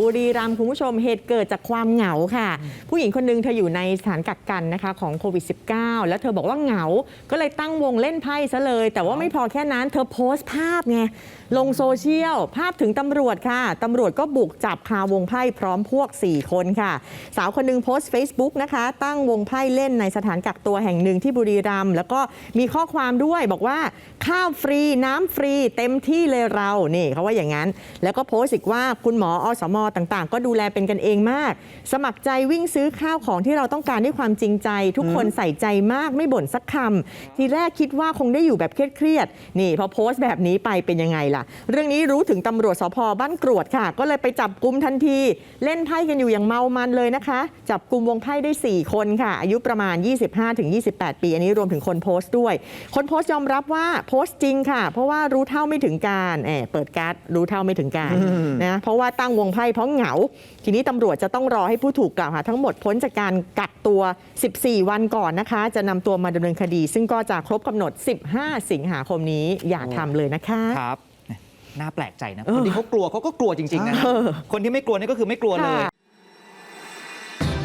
บุรีรัมย์คุณผู้ชมเหตุเกิดจากความเหงาค่ะ ผู้หญิงคนหนึงเธออยู่ในสถานกักกันนะคะของโควิด -19 แล้วเธอบอกว่าเหงา ก็เลยตั้งวงเล่นไพ่ซะเลย แต่ว่าไม่พอแค่นั้น เธอโพสต์ภาพไงลงโซเชียล ภาพถึงตำรวจค่ะตำรวจก็บุกจับคาวงไพ่พร้อมพวก 4 คนค่ะ สาวคนหนึงโพสต์ Facebook นะคะ ตั้งวงไพ่เล่นในสถานกักตัวแห่งหนึ่งที่บุรีรัมย์แล้วก็มีข้อความด้วยบอกว่าข้าวฟรีน้ำฟรีเต็มที่เลยเรานี่เขาว่าอย่างนั้น แล้วก็โพสต์อีกว่าคุณหมออสมต่างๆ ก็ดูแลเป็นกันเองมาก สมัครใจวิ่งซื้อข้าวของที่เราต้องการด้วยความจริงใจ ทุกคนใส่ใจมากไม่บ่นสักคำทีแรกคิดว่าคงได้อยู่แบบเครียดๆนี่พอโพสต์แบบนี้ไปเป็นยังไงล่ะ เรื่องนี้รู้ถึงตำรวจสพบ้านกรวดค่ะ ก็เลยไปจับกลุ่มทันที เล่นไพ่กันอยู่อย่างเมามันเลยนะคะ จับกลุ่มวงไพ่ได้ 4 คนค่ะ อายุประมาณ 25-28 ปี อันนี้รวมถึงคนโพสต์ด้วย คนโพสต์ยอมรับว่าโพสต์จริงค่ะ เพราะว่ารู้เท่าไม่ถึงการแอบเปิดการ์ดรู้เท่าไม่ถึงการนะเพราะว่าตั้งวงไพ่เพราะเหงา ทีนี้ตำรวจจะต้องรอให้ผู้ถูกกล่าวหาทั้งหมดพ้นจากการกักตัว 14 วันก่อนนะคะ จะนำตัวมาดำเนินคดี ซึ่งก็จะครบกำหนด 15 สิงหาคมนี้อย่าทำเลยนะคะครับน่าแปลกใจนะคนที่เขากลัวเขาก็กลัวจริงๆนะคนที่ไม่กลัวนี่ก็คือไม่กลัวเลยค่ะ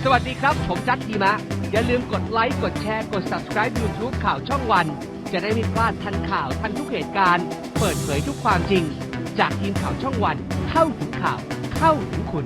สวัสดีครับ ผมจัดทีมะ อย่าลืมกดไลค์กดแชร์กด subscribe YouTube ข่าวช่องวัน จะได้ไม่พลาดทันข่าวทันทุกเหตุการณ์ เปิดเผยทุกความจริง จากทีมข่าวช่องวันเข้าถึงข่าว เข้าถึงคุณ